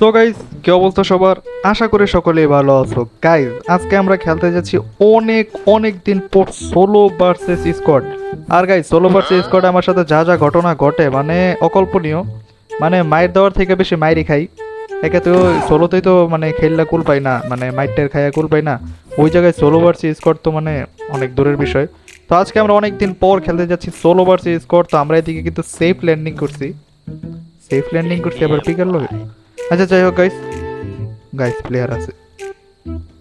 So guys কি অবস্থা সবার? আশা করি সকলেই ভালো আছো। গাইজ আজকে আমরা খেলতে যাচ্ছি অনেক অনেক দিন পর সোলো ভার্সেস স্কোয়াড আর গাইজ সোলো ভার্সেস স্কোয়াড আমার সাথে যা যা ঘটনা ঘটে মানে অকল্পনীয়। মানে মায়ের দেওয়ার থেকে বেশি মায়েরই খাই। একে তো সোলোতেই তো মানে খেললা কুল পাই না মানে মাইটের খাইয়া কুল পাই না। ওই জায়গায় সোলো ভার্সেস স্কোয়াড তো মানে অনেক দূরের বিষয়। তো আজকে আমরা অনেক দিন পর খেলতে যাচ্ছি সোলো ভার্সেস স্কোয়াড তো আমরা এদিকে কিন্তু সেফ ল্যান্ডিং করছি। সেফ ল্যান্ডিং করছি, আবার পিকার লোক আচ্ছা যাই হোক গাইস গাইস প্লেয়ার আছে।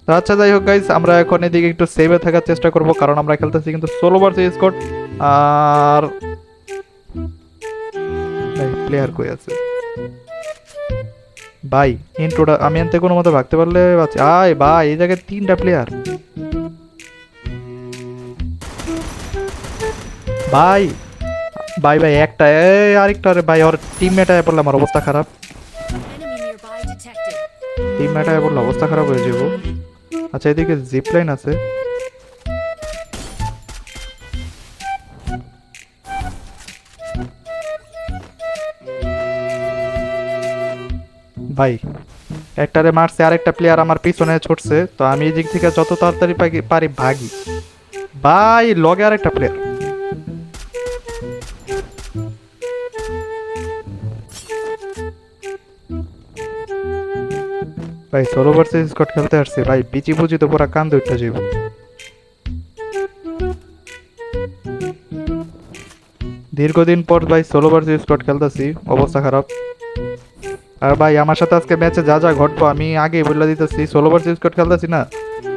তো আচ্ছা যাই হোক গাইস আমরা এখন এদিকে একটু সেভে থাকার চেষ্টা করব, কারণ আমরা খেলতেছি কিন্তু ষোলো বার স্কট আর প্লেয়ার কই আছে? ভাই ইন্ট্রোটা আমি আনতে কোনো মতো ভাগতে পারলে বাঁচি আয় ভাই, এই জায়গায় তিনটা প্লেয়ার ভাই ভাই ভাই, একটা আরেকটা আরে ভাই, ওর টিমমেট আয় পড়লে আমার অবস্থা খারাপ। টিম ম্যাটার বললে অবস্থা খারাপ হয়ে যাব। আচ্ছা এদিকে জিপ লাইন আছে। ভাই, একটারে মারছে, আরেকটা প্লেয়ার আমার পিছনে ছুটছে, তো আমি এই দিক থেকে যত তাড়াতাড়ি পারি ভাগি। ভাই লগে আরেকটা প্লেয়ার ভাই সোলো ভার্সেস স্কট খেলতে আসছে। ভাই পিচি পুচি তো পুরা কান্দে উঠতে যাইব। দীর্ঘদিন পর ভাই সোলো ভার্সেস স্কট খেলতেছি, অবস্থা খারাপ। আর ভাই, আমার সাথে আজকে ম্যাচে যা যা ঘটবো, আমি আগেই বলে দিতেছি সোলো ভার্সেস স্কট খেলতেছি না।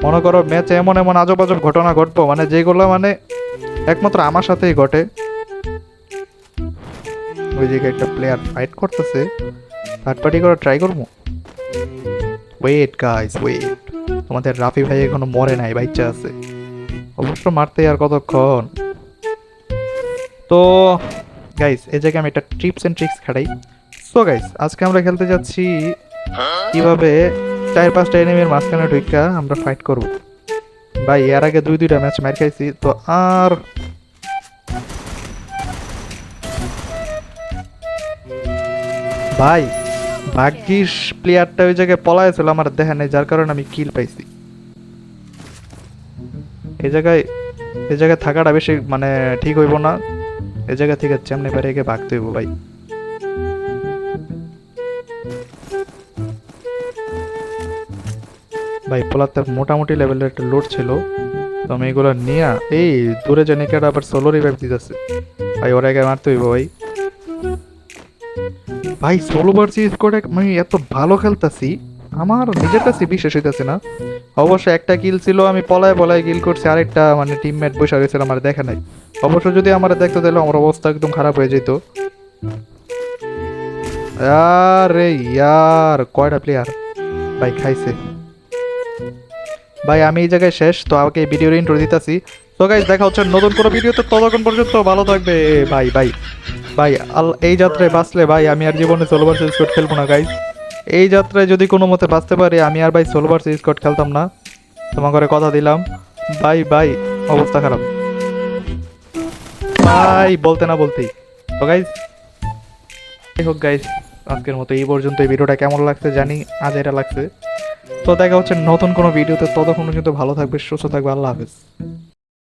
মনে করো ম্যাচে এমন এমন আজব আজব ঘটনা ঘটবো মানে যেগুলো মানে একমাত্র আমার সাথেই ঘটে। ওই জায়গায় একটা প্লেয়ার ফাইট করতেছে থার্ড পার্টি করে ট্রাই করব? ওয়েট গাইস ওয়েট তোমাদের রাফি ভাই এখনও মরে নাই, বাচ্চা আছে। অবশ্য মারতে আর কতক্ষণ? তো গাইস এই জায়গায় আমি একটা ট্রিপস এন্ড ট্রিক্স খাটাই। সো গাইস আজকে আমরা খেলতে যাচ্ছি কীভাবে চার পাঁচটা এনিমির মাঝখানে ঢুকা আমরা ফাইট করব। ভাই, এর আগে দুই দুইটা ম্যাচ মার খাইছি, তো আর ভাই ভাগ্যিস প্লেয়ারটা ওই জায়গায় পলায় ছিল আমার দেখা নেই, যার কারণে আমি কিল পাইছি। এই জায়গায় এই জায়গায় থাকাটা বেশি মানে ঠিক হইব না। এই জায়গা থেকে যেমনি পারে একে ভাগতে হইব ভাই। ভাই পোলার মোটামুটি লেভেলের একটা লোড ছিল। তো আমি এগুলো নিয়ে, এই দূরে জানি কেটা আবার সোলো রিভাইভ দিতেছে। ভাই, ওরা আগে মারতে হইব ভাই। ভাই সোলো ভার্সি স্কোয়াডে আমি এত ভালো খেলতাছি, আমার নিজের কাছে বিশ্বাস হইতেছে না। অবশ্য একটা কিল ছিল, আমি পলায় পলায় গিল করছি, আরেকটা মানে টিমমেট বসে গেছিল আমার দেখা নাই। অবশ্য যদি আমার দেখতে, তাহলে আমার অবস্থা একদম খারাপ হয়ে যেত। আরে ইয়ার, কয়টা প্লেয়ার ভাই, খাইছে। ভাই, আমি এই জায়গায় শেষ, তো আমাকে ভিডিওর ইন্ট্রো দিতেছি। তো গাইজ দেখা হচ্ছে নতুন কোনো ভিডিওতে ততক্ষণ পর্যন্ত ভালো থাকবে। ভাই ভাই। ভাই, আল, এই যাত্রায় বাঁচলে ভাই, আমি আর জীবনে সোলো ভার্সেস স্কট খেলব না গাইজ এই যাত্রায় যদি কোনো মতে বাঁচতে পারি, আমি আর ভাই সোলো ভার্সেস স্কট খেলতাম না। তোমার ঘরে কথা দিলাম। ভাই ভাই, অবস্থা খারাপ। ভাই, বলতে না বলতেই। তো গাইজ যাই হোক গাইজ আজকের মতো এই পর্যন্ত এই ভিডিওটা কেমন লাগছে জানি আজ এটা লাগছে। তো দেখা হচ্ছে নতুন কোনো ভিডিওতে। ততক্ষণ পর্যন্ত ভালো থাকবে, সুস্থ থাকবে, আল্লাহ হাফেজ।